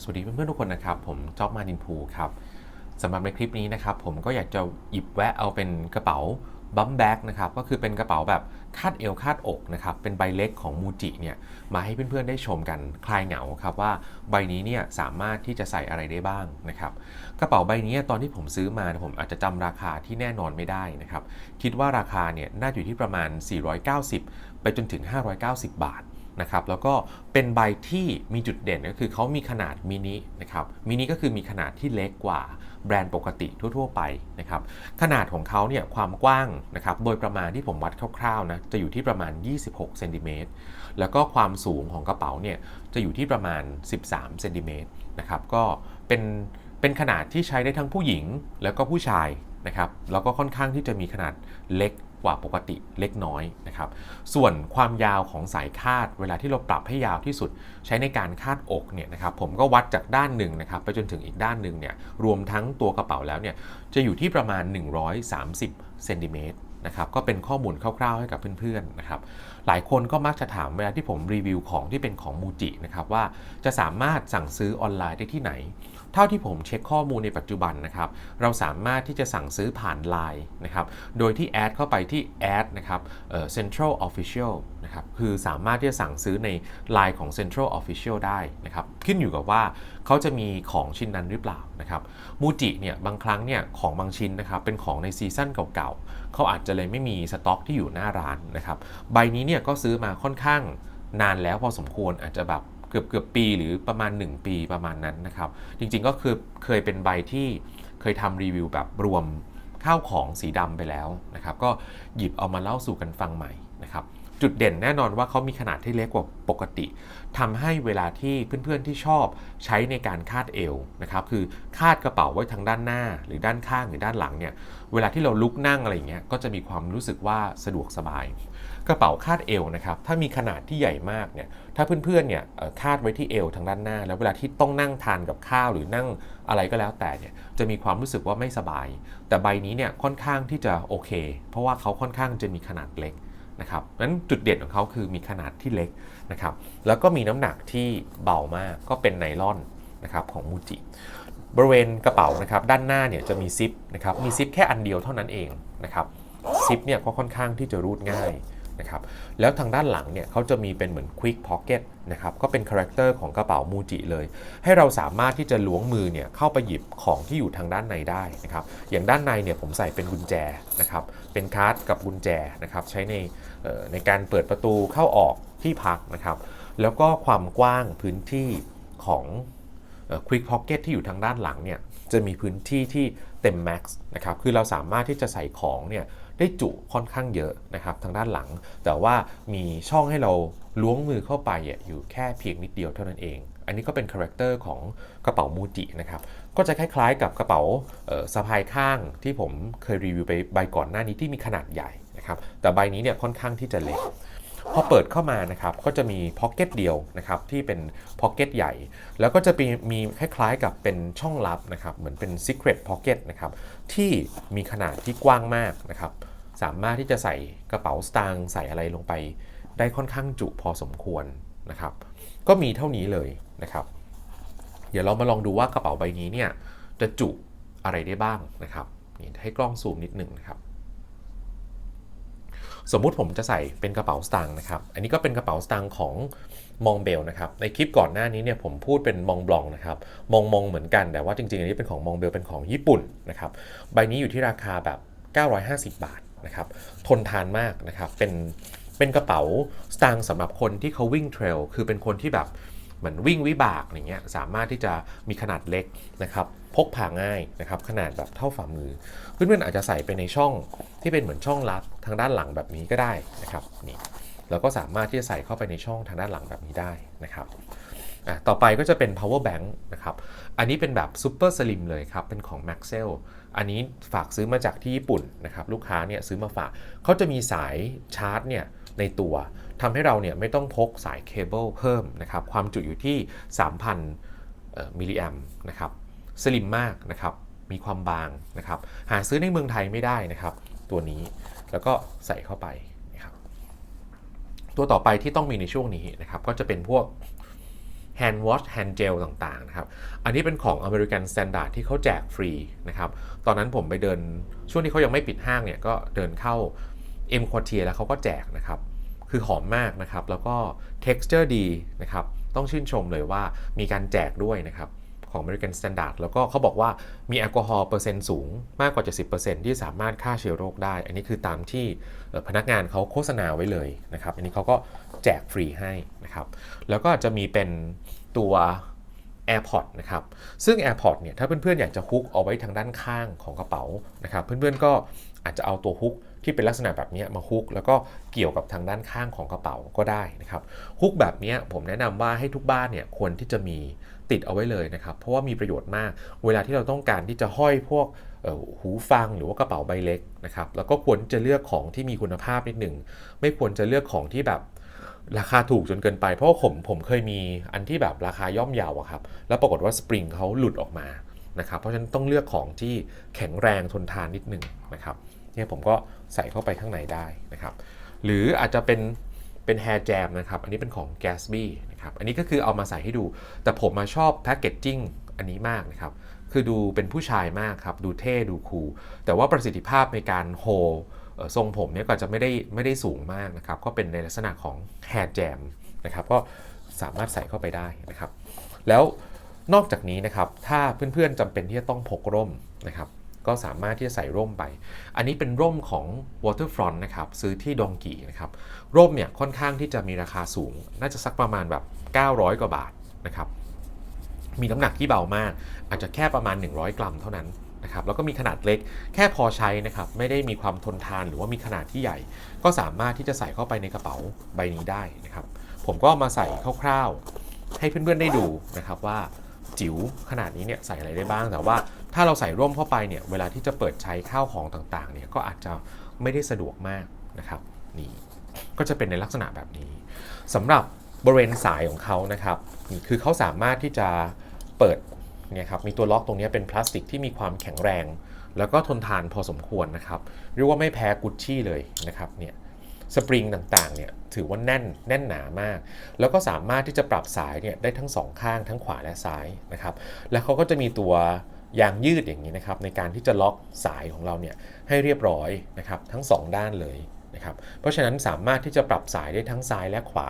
สวัสดีเพื่อนๆทุกคนนะครับ ผมจ๊อบมาดินพูครับสำหรับในคลิปนี้นะครับ ผมก็อยากจะหยิบแวะเอาเป็นกระเป๋าบัมแบ็กนะครับก็คือเป็นกระเป๋าแบบคาดเอวคาดอกนะครับเป็นใบเล็กของมูจิเนี่ยมาให้เพื่อนๆได้ชมกันคลายเหงาครับว่าใบนี้เนี่ยสามารถที่จะใส่อะไรได้บ้างนะครับกระเป๋าใบนี้ตอนที่ผมซื้อมาผมอาจจะจำราคาที่แน่นอนไม่ได้นะครับคิดว่าราคาเนี่ยน่าอยู่ที่ประมาณ 490 ไปจนถึง 590 บาท นะครับแล้วก็เป็นใบที่มีจุดเด่นก็คือเขามีขนาดมินินะครับมินิก็คือมีขนาดที่เล็กกว่าแบรนด์ปกติทั่ว ๆ ไปนะครับขนาดของเขาเนี่ยความกว้างนะครับโดยประมาณที่ผมวัดคร่าวๆนะจะอยู่ที่ประมาณ 26เซนติเมตรแล้วก็ความสูงของกระเป๋าเนี่ยจะอยู่ที่ประมาณ 13เซนติเมตรนะครับก็เป็นเป็นขนาดที่ใช้ได้ทั้งผู้หญิงแล้วก็ผู้ชายนะครับแล้วก็ค่อนข้างที่จะมีขนาดเล็กก ว่าปกติเล็กน้อยนะครับ ส่วนความยาวของสายคาด เวลาที่เราปรับให้ยาวที่สุดใช้ในการคาดอกเนี่ยนะครับ ผมก็วัดจากด้านหนึ่งนะครับไปจนถึงอีกด้านหนึ่งเนี่ยรวมทั้งตัวกระเป๋าแล้วเนี่ยจะอยู่ที่ประมาณ 130เซนติเมตรนะครับก็เป็นข้อมูลคร่าวๆให้กับเพื่อนๆนะครับ หลายคนก็มักจะถามเวลาที่ผมรีวิวของที่เป็นของมูจินะครับว่าจะสามารถสั่งซื้อออนไลน์ได้ที่ไหน เท่าที่ผมเช็คข้อมูลในปัจจุบันนะครับเราสามารถที่จะสั่งซื้อผ่าน Line นะครับโดยที่แอดเข้าไปที่แอดนะครับ Central Official นะครับคือสามารถที่จะสั่งซื้อใน Line ของ Central Official ได้นะครับขึ้นอยู่กับว่า เขาจะมีของชิ้นนั้นหรือเปล่านะครับมูจิเนี่ยบางครั้งเนี่ยของบางชิ้นนะครับเป็นของในซีซั่นเก่าๆเขาอาจจะเลยไม่มีสต็อกที่อยู่หน้าร้านนะครับใบนี้เนี่ยก็ซื้อมาค่อนข้างนานแล้วพอสมควรอาจจะแบบเกือบเกือบปีหรือประมาณ 1 ปีประมาณนั้นนะครับ จริงๆก็คือเคยเป็นใบที่เคยทำรีวิวแบบรวมข้าวของสีดำไปแล้วนะครับ ก็หยิบเอามาเล่าสู่กันฟังใหม่นะครับ จุดเด่นแน่นอนว่าเขามีขนาดที่เล็กกว่าปกติทำให้เวลาที่เพื่อนๆที่ชอบใช้ในการคาดเอวนะครับคือคาดกระเป๋าไว้ทางด้านหน้า หรือด้านข้างหรือด้านหลังเนี่ยเวลาที่เราลุกนั่งอะไรเงี้ยก็จะมีความรู้สึกว่าสะดวกสบาย กระเป๋าคาดเอวนะครับถ้ามีขนาดที่ใหญ่มากเนี่ยถ้าเพื่อนๆเนี่ยคาดไว้ที่เอวทางด้านหน้า แล้วเวลาที่ต้องนั่งทานกับข้าวหรือนั่งอะไรก็แล้วแต่เนี่ยจะมีความรู้สึกว่าไม่สบาย แต่ใบนี้เนี่ยค่อนข้างที่จะโอเค เพราะว่าเขาค่อนข้างจะมีขนาดเล็ก นะครับนั้นจุดเด่นของเขาคือมีขนาดที่เล็กนะครับ แล้วก็มีน้ำหนักที่เบามากก็เป็นไนลอนนะครับของมูจิ บริเวณกระเป๋านะครับด้านหน้าเนี่ยจะมีซิปนะครับ มีซิปแค่อันเดียวเท่านั้นเองนะครับ ซิปเนี่ยก็ค่อนข้างที่จะรูดง่าย นะครับแล้วทางด้านหลังเนี่ยเขาจะมีเป็นเหมือน Quick Pocket นะครับก็เป็นคาแรคเตอร์ของกระเป๋ามูจิเลย ให้เราสามารถที่จะล้วงมือเนี่ยเข้าไปหยิบของที่อยู่ทางด้านในได้นะครับอย่างด้านในเนี่ยผมใส่เป็นกุญแจนะครับเป็นคาร์ดกับกุญแจนะครับใช้ในในการเปิดประตูเข้าออกที่พักนะครับแล้วก็ความกว้างพื้นที่ของควิกพ็อกเก็ตที่อยู่ทางด้านหลังเนี่ยจะมีพื้นที่ที่เต็มแม็กซ์นะครับคือเราสามารถที่จะใส่ของเนี่ย ได้จุค่อนข้างเยอะนะครับทางด้านหลัง แต่ว่ามีช่องให้เราล้วงมือเข้าไปอยู่แค่เพียงนิดเดียวเท่านั้นเอง อันนี้ก็เป็นคาแรคเตอร์ของกระเป๋ามูจินะครับก็จะคล้ายๆกับกระเป๋าสะพายข้างที่ผมเคยรีวิวไปใบก่อนหน้านี้ที่มีขนาดใหญ่นะครับแต่ใบนี้เนี่ยค่อนข้างที่จะเล็กพอเปิดเข้ามานะครับก็จะมีพ็อกเก็ตเดียวนะครับที่เป็นพ็อกเก็ตใหญ่ แล้วก็จะมีมีคล้ายๆกับเป็นช่องลับนะครับเหมือนเป็น Secret Pocket นะครับที่มีขนาดที่กว้างมากนะครับ สามารถที่จะใส่กระเป๋าสตางค์ใส่อะไรลงไป ได้ค่อนข้างจุพอสมควรนะครับ ก็มีเท่านี้เลยนะครับ เดี๋ยวเรามาลองดูว่ากระเป๋าใบนี้เนี่ยจะจุอะไรได้บ้างนะครับนี่ให้กล้องซูมนิดหนึ่งนะครับ สมมุติผมจะใส่เป็นกระเป๋าสตางค์นะครับ อันนี้ก็เป็นกระเป๋าสตางค์ของมองเบลนะครับ ในคลิปก่อนหน้านี้เนี่ยผมพูดเป็นมองบลองนะครับ มองมองเหมือนกัน แต่ว่าจริงๆ อันนี้เป็นของมองเบลเป็นของญี่ปุ่นนะครับ ใบนี้อยู่ที่ราคาแบบ 950 บาท นะครับทนทานมากนะครับเป็นเป็นกระเป๋าสตางค์สำหรับคนที่เขาวิ่งเทรลคือเป็นคนที่แบบเหมือนวิ่งวิบากอย่างเงี้ยสามารถที่จะมีขนาดเล็กนะครับพกพาง่ายนะครับขนาดแบบเท่าฝ่ามือเพื่อนๆอาจจะใส่ไปในช่องที่เป็นเหมือนช่องลับทางด้านหลังแบบนี้ก็ได้นะครับนี่แล้วก็สามารถที่จะใส่เข้าไปในช่องทางด้านหลังแบบนี้ได้นะครับ ต่อไปก็จะเป็น power bank นะครับ อันนี้เป็นแบบ super slim เลยครับ เป็นของ Maxell อันนี้ฝากซื้อมาจากที่ญี่ปุ่นนะครับ ลูกค้าเนี่ยซื้อมาฝาก เขาจะมีสายชาร์จเนี่ยในตัว ทำให้เราเนี่ยไม่ต้องพกสายเคเบิลเพิ่มนะครับ ความจุอยู่ที่ 3,000มิลลิแอมนะครับ สลิมมากนะครับ มีความบางนะครับ หาซื้อในเมืองไทยไม่ได้นะครับ ตัวนี้ แล้วก็ใส่เข้าไปนะครับ ตัวต่อไปที่ต้องมีในช่วงนี้นะครับ ก็จะเป็นพวก hand wash hand gel ต่างๆนะครับ อันนี้เป็นของ American Standard ที่เขาแจกฟรีนะครับ ตอนนั้นผมไปเดินช่วงที่เขายังไม่ปิดห้างเนี่ย ก็เดินเข้า M Quartier แล้วเขาก็แจกนะครับ คือหอมมากนะครับ แล้วก็ texture ดีนะครับ ต้องชื่นชมเลยว่ามีการแจกด้วยนะครับ ของ American Standard แล้วก็เขาบอกว่ามีแอลกอฮอล์เปอร์เซ็นต์สูงมากกว่า 70%ที่สามารถฆ่าเชื้อโรคได้ อันนี้คือตามที่พนักงานเขาโฆษณาไว้เลยนะครับ อันนี้เขาก็แจกฟรีให้นะครับ แล้วก็จะมีเป็นตัว AirPod นะครับ ซึ่ง AirPod เนี่ยถ้าเพื่อนๆ อยากจะฮุกเอาไว้ทางด้านข้างของกระเป๋านะครับ เพื่อนๆ ก็อาจจะเอาตัวฮุกที่เป็นลักษณะแบบนี้มาฮุก แล้วก็เกี่ยวกับทางด้านข้างของกระเป๋าก็ได้นะครับฮุกแบบนี้ผมแนะนำว่าให้ทุกบ้านเนี่ยควรที่จะมี ติดเอาไว้เลยนะครับ เพราะว่ามีประโยชน์มาก เวลาที่เราต้องการที่จะห้อยพวกหูฟังหรือว่ากระเป๋าใบเล็กนะครับแล้วก็ควรจะเลือกของที่มีคุณภาพนิดหนึ่งไม่ควรจะเลือกของที่แบบราคาถูกจนเกินไป เพราะผมผมเคยมีอันที่แบบราคาย่อมเยาวอะครับแล้วปรากฏว่าสปริงเขาหลุดออกมานะครับเพราะฉะนั้นต้องเลือกของที่แข็งแรงทนทานนิดหนึ่งนะครับเนี่ยผมก็ใส่เข้าไปข้างในได้นะครับหรืออาจจะเป็นเป็นแฮร์แจมนะครับอันนี้เป็นของ Gatsby นะครับ อันนี้ก็คือเอามาใส่ให้ดู แต่ผมมาชอบแพคเกจจิ้งอันนี้มากนะครับ คือดูเป็นผู้ชายมากครับ ดูเท่ ดูคูล แต่ว่าประสิทธิภาพในการโฮทรงผมเนี่ยก็จะไม่ได้ไม่ได้สูงมากนะครับ ก็เป็นในลักษณะของแฮร์แจมนะครับ ก็สามารถใส่เข้าไปได้นะครับ แล้วนอกจากนี้นะครับ ถ้าเพื่อนๆจำเป็นที่จะต้องพกร่มนะครับ ก็สามารถที่จะใส่ร่มไป อันนี้เป็นร่มของ Waterfront นะครับซื้อที่ดองกีนะครับร่มเนี่ยค่อนข้างที่จะมีราคาสูง น่าจะสักประมาณแบบ 900 กว่าบาทนะครับมีน้ำหนักที่เบามาก อาจจะแค่ประมาณ 100 กรัมเท่านั้นนะครับแล้วก็มีขนาดเล็กแค่พอใช้นะครับไม่ได้มีความทนทานหรือว่ามีขนาดที่ใหญ่ ก็สามารถที่จะใส่เข้าไปในกระเป๋าใบนี้ได้นะครับผมก็มาใส่คร่าวๆ ให้เพื่อนๆได้ดูนะครับว่าจิ๋วขนาดนี้เนี่ยใส่อะไรได้บ้างแต่ว่า ถ้าเราใส่ร่มเข้าไปเนี่ยเวลาที่จะเปิดใช้ข้าวของต่างๆเนี่ยก็อาจจะไม่ได้สะดวกมากนะครับนี่ก็จะเป็นในลักษณะแบบนี้สำหรับบริเวณสายของเขานะครับนี่คือเขาสามารถที่จะเปิดเนี่ยครับมีตัวล็อกตรงนี้เป็นพลาสติกที่มีความแข็งแรง แล้วก็ทนทานพอสมควรนะครับเรียกว่าไม่แพ้กุชชี่เลยนะครับเนี่ยสปริงต่างๆเนี่ยถือว่าแน่นแน่นหนามาก แล้วก็สามารถที่จะปรับสายเนี่ยได้ทั้งสองข้างทั้งขวาและซ้ายนะครับแล้วเขาก็จะมีตัว ยางยืดอย่างนี้นะครับในการที่จะล็อกสายของเราเนี่ยให้เรียบร้อยนะครับทั้งสองด้านเลยนะครับเพราะฉะนั้นสามารถที่จะปรับสายได้ทั้งซ้ายและขวา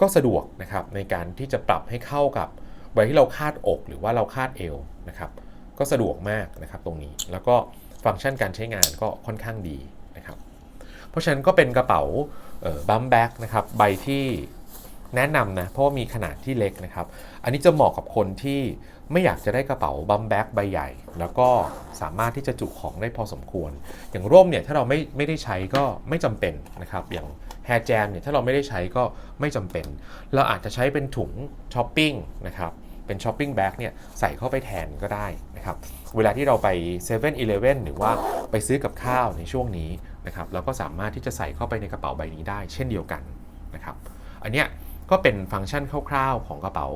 ก็สะดวกนะครับในการที่จะปรับให้เข้ากับเวลาที่เราคาดอกหรือว่าเราคาดเอวนะครับก็สะดวกมากนะครับตรงนี้แล้วก็ฟังก์ชันการใช้งานก็ค่อนข้างดีนะครับเพราะฉะนั้นก็เป็นกระเป๋าบัมแบ็กนะครับใบที่ แนะนำนะเพราะว่ามีขนาดที่เล็กนะครับ อันนี้จะเหมาะกับคนที่ไม่อยากจะได้กระเป๋าบัมแบ็กใบใหญ่ แล้วก็สามารถที่จะจุของได้พอสมควร อย่างร่มเนี่ยถ้าเราไม่ไม่ได้ใช้ก็ไม่จำเป็นนะครับอย่างแฮร์แจมเนี่ยถ้าเราไม่ได้ใช้ก็ไม่จำเป็น เราอาจจะใช้เป็นถุงช้อปปิ้งนะครับเป็นช้อปปิ้งแบ็กเนี่ยใส่เข้าไปแทนก็ได้นะครับเวลาที่เราไป7 e เ e ่ e อหรือว่าไปซื้อกับข้าวในช่วงนี้นะครับเราก็สามารถที่จะใส่เข้าไปในกระเป๋าใบนี้ได้ เช่นเดียวกันนะครับอันเนี้ย ก็เป็นฟังก์ชันคร่าวๆ ของกระเป๋า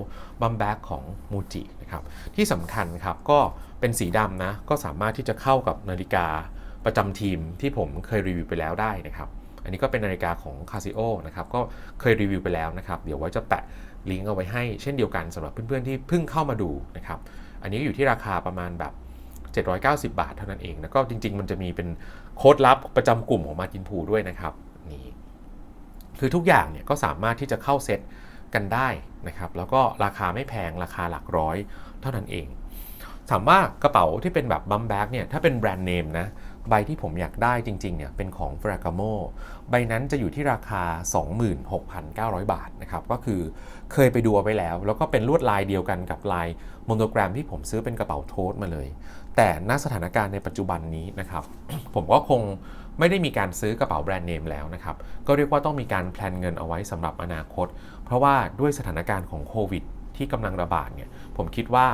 บัมแบ็กของมูจินะครับที่สำคัญครับก็เป็นสีดำนะก็สามารถที่จะเข้ากับนาฬิกาประจำทีมที่ผมเคยรีวิวไปแล้วได้นะครับอันนี้ก็เป็นนาฬิกาของ Casio นะครับก็เคยรีวิวไปแล้วนะครับเดี๋ยวไว้จะแปะลิงก์เอาไว้ให้เช่นเดียวกันสำหรับเพื่อนๆที่เพิ่งเข้ามาดูนะครับอันนี้อยู่ที่ราคาประมาณแบบ790 บาทเท่านั้นเอง แล้วก็จริง ๆ มันจะมีเป็นโค้ดลับประจำกลุ่มของมาจินพูด้วยนะครับ นี่ คือทุกอย่างเนี่ยก็สามารถที่จะเข้าเซ็ตกันได้นะครับ แล้วก็ราคาไม่แพงราคาหลักร้อยเท่านั้นเองถามว่ากระเป๋าที่เป็นแบบบัมแบ็กเนี่ยถ้าเป็นแบรนด์เนมนะใบที่ผมอยากได้จริงๆเนี่ยเป็นของ f r a g a m o ใบนั้นจะอยู่ที่ราคา 26,900 บาทนะครับก็คือเคยไปดูเอาไว้แล้ว แล้วก็เป็นลวดลายเดียวกันกับลายโมโนแกรมที่ผมซื้อเป็นกระเป๋าโทสมาเลย แต่ณสถานการณ์ในปัจจุบันนี้นะครับ ผมก็คง ไม่ได้มีการซื้อกระเป๋าแบรนด์เนมแล้วนะครับ ก็เรียกว่าต้องมีการแพลนเงินเอาไว้สำหรับอนาคต เพราะว่าด้วยสถานการณ์ของโควิดที่กำลังระบาดเนี่ยผมคิดว่า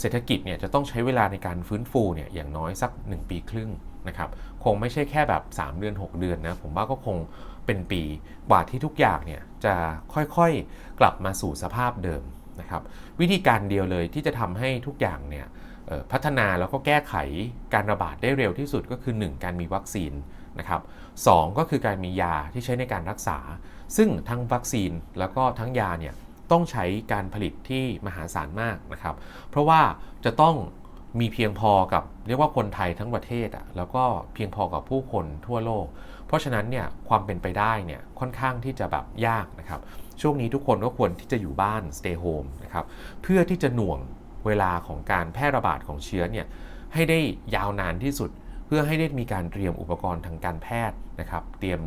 เศรษฐกิจเนี่ยจะต้องใช้เวลาในการฟื้นฟูเนี่ยอย่างน้อยสัก 1 ปีครึ่งนะครับคงไม่ใช่แค่แบบ 3 เดือน 6 เดือนนะผมว่าก็คงเป็นปีกว่าที่ทุกอย่างเนี่ยจะค่อยๆกลับมาสู่สภาพเดิมนะครับวิธีการเดียวเลยที่จะทำให้ทุกอย่างเนี่ยพัฒนาแล้วก็แก้ไขการระบาดได้เร็วที่สุดก็คือ 1 การมีวัคซีน นะครับสก็คือการมียาที่ใช้ในการรักษา ซึ่งทั้งวัคซีนแล้วก็ทั้งยาเนี่ยต้องใช้การผลิตที่มหาศาลมากนะครับ เพราะว่าจะต้องมีเพียงพอกับเรียกว่าคนไทยทั้งประเทศอะแล้วก็เพียงพอกับผู้คนทั่วโลก เพราะฉะนั้นเนี่ยความเป็นไปได้เนี่ยค่อนข้างที่จะแบบยากนะครับ ช่วงนี้ทุกคนก็ควรที่จะอยู่บ้าน stay home นะครับเพื่อที่จะหน่วงเวลาของการแพร่ระบาดของเชื้อเนี่ยให้ได้ยาวนานที่สุด พื่อให้ได้มีการเตรียมอุปกรณ์ทางการแพทย์นะครับ เตรียม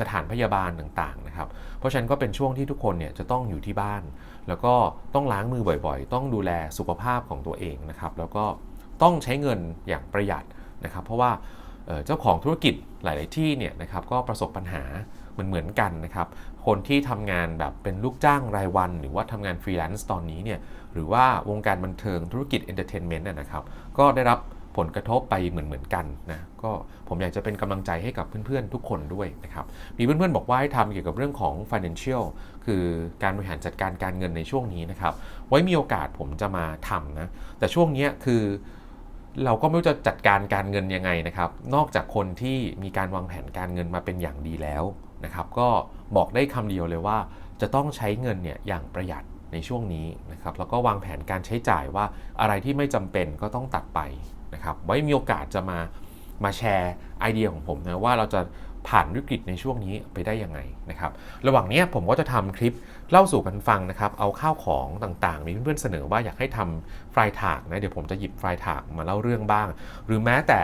สถานพยาบาลต่างๆนะครับ เพราะฉะนั้นก็เป็นช่วงที่ทุกคนเนี่ยจะต้องอยู่ที่บ้าน แล้วก็ต้องล้างมือบ่อยๆ ต้องดูแลสุขภาพของตัวเองนะครับ แล้วก็ต้องใช้เงินอย่างประหยัดนะครับ เพราะว่าเจ้าของธุรกิจหลาย ๆ ที่เนี่ยนะครับก็ประสบปัญหาเหมือนเหมือนๆกันนะครับ คนที่ทำงานแบบเป็นลูกจ้างรายวัน หรือว่าทำงานฟรีแลนซ์ตอนนี้เนี่ยหรือว่าวงการบันเทิงธุรกิจเอนเตอร์เทนเมนต์นะครับก็ได้รับ ผลกระทบไปเหมือนเหมือนกันนะก็ผมอยากจะเป็นกำลังใจให้กับเพื่อนๆทุกคนด้วยนะครับมีเพื่อนๆบอกว่าให้ทำเกี่ยวกับเรื่องของ financial คือการบริหารจัดการการเงินในช่วงนี้นะครับ ไว้มีโอกาสผมจะมาทำนะแต่ช่วงนี้คือเราก็ไม่รู้จะจัดการการเงินยังไงนะครับ นอกจากคนที่มีการวางแผนการเงินมาเป็นอย่างดีแล้วนะครับก็บอกได้คำเดียวเลยว่า จะต้องใช้เงินเนี่ยอย่างประหยัดในช่วงนี้นะครับแล้วก็วางแผนการใช้จ่ายว่าอะไรที่ไม่จำเป็นก็ต้องตัดไป นะครับ ไว้มีโอกาสจะมามาแชร์ไอเดียของผมนะว่าเราจะผ่านวิกฤตในช่วงนี้ไปได้ยังไงนะครับ ระหว่างนี้ผมก็จะทำคลิปเล่าสู่กันฟังนะครับ เอาข้าวของต่างๆ มีเพื่อนๆเสนอว่าอยากให้ทำฟรายถากนะ เดี๋ยวผมจะหยิบฟรายถากมาเล่าเรื่องบ้าง หรือแม้แต่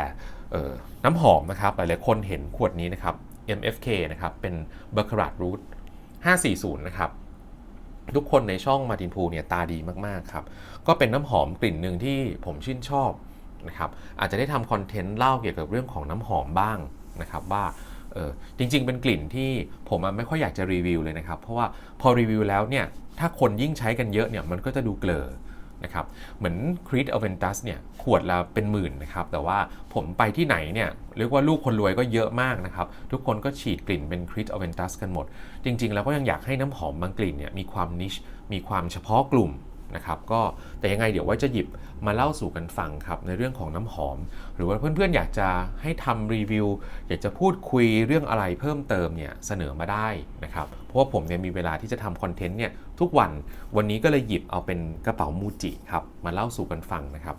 น้ำหอมนะครับ หลายๆคนเห็นขวดนี้นะครับ MFK นะครับ เป็น Baccarat Root 540 นะครับ ทุกคนในช่องมาตินพูเนี่ยตาดีมากๆครับ ก็เป็นน้ำหอมกลิ่นหนึ่งที่ผมชื่นชอบ นะครับอาจจะได้ทำคอนเทนต์เล่าเกี่ยวกับเรื่องของน้ำหอมบ้างนะครับว่าเออจริง ๆ เป็นกลิ่นที่ผมไม่ค่อยอยากจะรีวิวเลยนะครับ เพราะว่าพอรีวิวแล้วเนี่ยถ้าคนยิ่งใช้กันเยอะเนี่ยมันก็จะดูเกลอนะครับเหมือน Creed Aventus เนี่ยขวดละเป็นหมื่นนะครับ แต่ว่าผมไปที่ไหนเนี่ยเรียกว่าลูกคนรวยก็เยอะมากนะครับ ทุกคนก็ฉีดกลิ่นเป็น Creed Aventus กันหมด จริง ๆ แล้วก็ยังอยากให้น้ำหอมบางกลิ่นเนี่ยมีความนิชมีความเฉพาะกลุ่ม นะครับก็แต่ยังไงเดี๋ยวไว้จะหยิบมาเล่าสู่กันฟังครับในเรื่องของน้ำหอม หรือว่าเพื่อนๆอยากจะให้ทำรีวิว อยากจะพูดคุยเรื่องอะไรเพิ่มเติมเนี่ยเสนอมาได้นะครับเพราะว่าผมเนี่ยมีเวลาที่จะทำคอนเทนต์เนี่ยทุกวันวันนี้ก็เลยหยิบเอาเป็นกระเป๋ามูจิครับมาเล่าสู่กันฟังนะครับ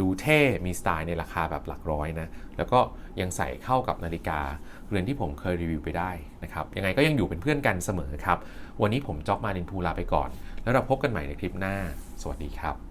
ดูเท่มีสไตล์ในราคาแบบหลักร้อยนะ แล้วก็ยังใส่เข้ากับนาฬิกา เรือนที่ผมเคยรีวิวไปได้นะครับ ยังไงก็ยังอยู่เป็นเพื่อนกันเสมอครับ วันนี้ผมจ๊อบมาดินพูลาไปก่อน แล้วเราพบกันใหม่ในคลิปหน้า สวัสดีครับ